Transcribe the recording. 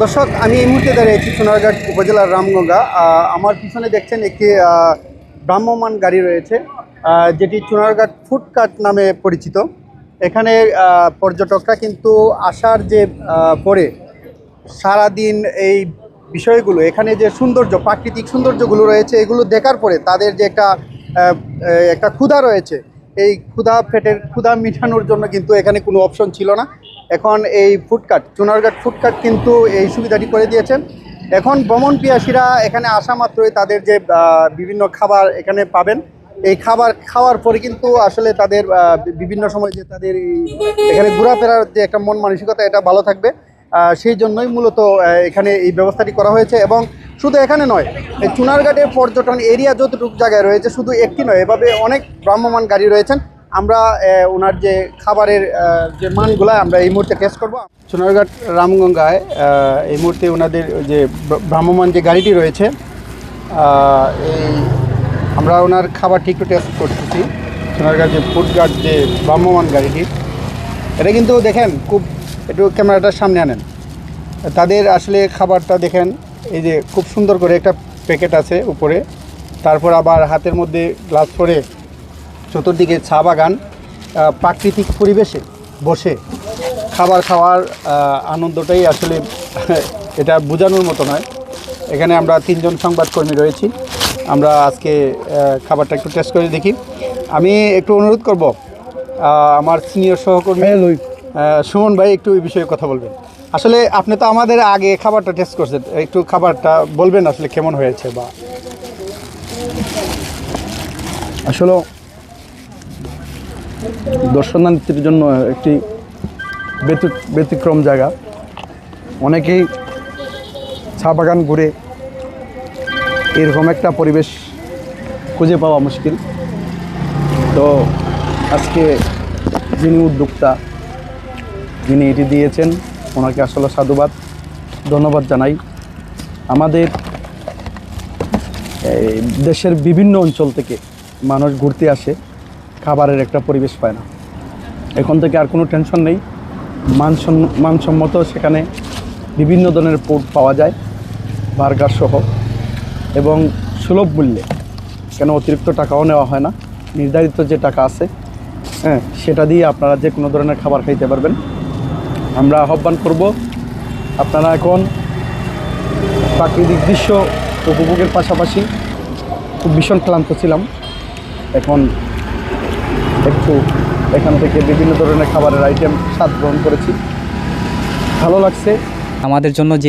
দর্শক আমি এই মুহূর্তে দাঁড়িয়েছি সোনারঘাট উপজেলার রামগঙ্গা। আমার পিছনে দেখছেন একটি আহ, ভ্রাম্যমাণ গাড়ি রয়েছে যেটি চুনারঘাট ফুটকাট নামে পরিচিত। এখানে পর্যটকরা কিন্তু আসার যে পরে সারাদিন এই বিষয়গুলো এখানে যে সৌন্দর্য প্রাকৃতিক সৌন্দর্যগুলো রয়েছে এগুলো দেখার পরে তাদের যে একটা একটা ক্ষুধা রয়েছে এই ক্ষুধা পেটের ক্ষুধা মিটানোর জন্য কিন্তু এখানে কোনো অপশন ছিল না। এখন এই ফুডকার্ট চুনারঘাট ফুডকার্ট কিন্তু এই সুবিধাটি করে দিয়েছেন এখন ভ্রমণ পিয়াসীরা এখানে আসা মাত্রই তাদের যে বিভিন্ন খাবার এখানে পাবেন। এই খাবার খাওয়ার পরে কিন্তু আসলে তাদের বিভিন্ন সময় যে তাদের এখানে ঘোরাফেরার যে একটা মন মানসিকতা, এটা ভালো থাকবে। সেই জন্যই মূলত এখানে এই ব্যবস্থাটি করা হয়েছে এবং শুধু এখানে নয় চুনারঘাটের পর্যটন এরিয়া যতটুকু জায়গায় রয়েছে, শুধু একটি নয়, এভাবে অনেক ভ্রাম্যমান গাড়ি রয়েছেন। আমরা ওনার যে খাবারের যে মানগুলো আমরা এই মুহূর্তে টেস্ট করব। সোনারঘাট রামগঙ্গায় এই মুহূর্তে ওনাদের যে ভ্র- ভ্রাম্যমান যে গাড়িটি রয়েছে এই আমরা ওনার খাবারটি একটু টেস্ট করতেছি। সোনারঘাট যে ফুড গার্ড যে ভ্রাম্যমান গাড়িটি, এটা কিন্তু দেখেন খুব, একটু ক্যামেরাটার সামনে আনেন। তাদের আসলে খাবারটা দেখেন, এই যে খুব সুন্দর করে একটা প্যাকেট আছে উপরে, তারপর আবার হাতের মধ্যে গ্লাস পরে চতুর্দিকে চা বাগান প্রাকৃতিক পরিবেশে বসে খাবার খাওয়ার আনন্দটাই আসলে এটা বোঝানোর মতো নয়। এখানে আমরা তিনজন সংবাদকর্মী রয়েছি। আমরা আজকে খাবারটা একটু টেস্ট করে দেখি। আমি একটু অনুরোধ করব আমার সিনিয়র সহকর্মী আহ, সুমন ভাই একটু এই বিষয়ে কথা বলবেন। আসলে আপনি তো আমাদের আগে খাবারটা টেস্ট করছেন একটু খাবারটা বলবেন আসলে কেমন হয়েছে বা? আসলে দর্শনার্থীর জন্য একটি ব্যতিক্রম জায়গা। অনেকেই চা বাগান ঘুরে এরকম একটা পরিবেশ খুঁজে পাওয়া মুশকিল। তো আজকে যিনি উদ্যোক্তা, যিনি এটি দিয়েছেন, ওনাকে আসলে সাধুবাদ, ধন্যবাদ জানাই। আমাদের দেশের বিভিন্ন অঞ্চল থেকে মানুষ ঘুরতে আসে। খাবারের একটা পরিবেশ পায় না। এখন থেকে আর কোনো টেনশন নেই। মানসম্ম, মানসম্মত সেখানে বিভিন্ন ধরনের ফুড পাওয়া যায় বার্গার সহ। এবং সুলভ মূল্যে, কেন অতিরিক্ত টাকাও নেওয়া হয় না। নির্ধারিত যে টাকা আছে হ্যাঁ সেটা দিয়ে আপনারা যে কোনো ধরনের খাবার খাইতে পারবেন। আমরা আহ্বান করব, আপনারা এখন প্রাকৃতিক দৃশ্য উপভোগের পাশাপাশি খুব ভীষণ ক্লান্ত ছিলাম। এখন একটু এখান থেকে বিভিন্ন ধরনের খাবারের আইটেম স্বাদ গ্রহণ করেছি। ভালো লাগছে। আমাদের জন্য যে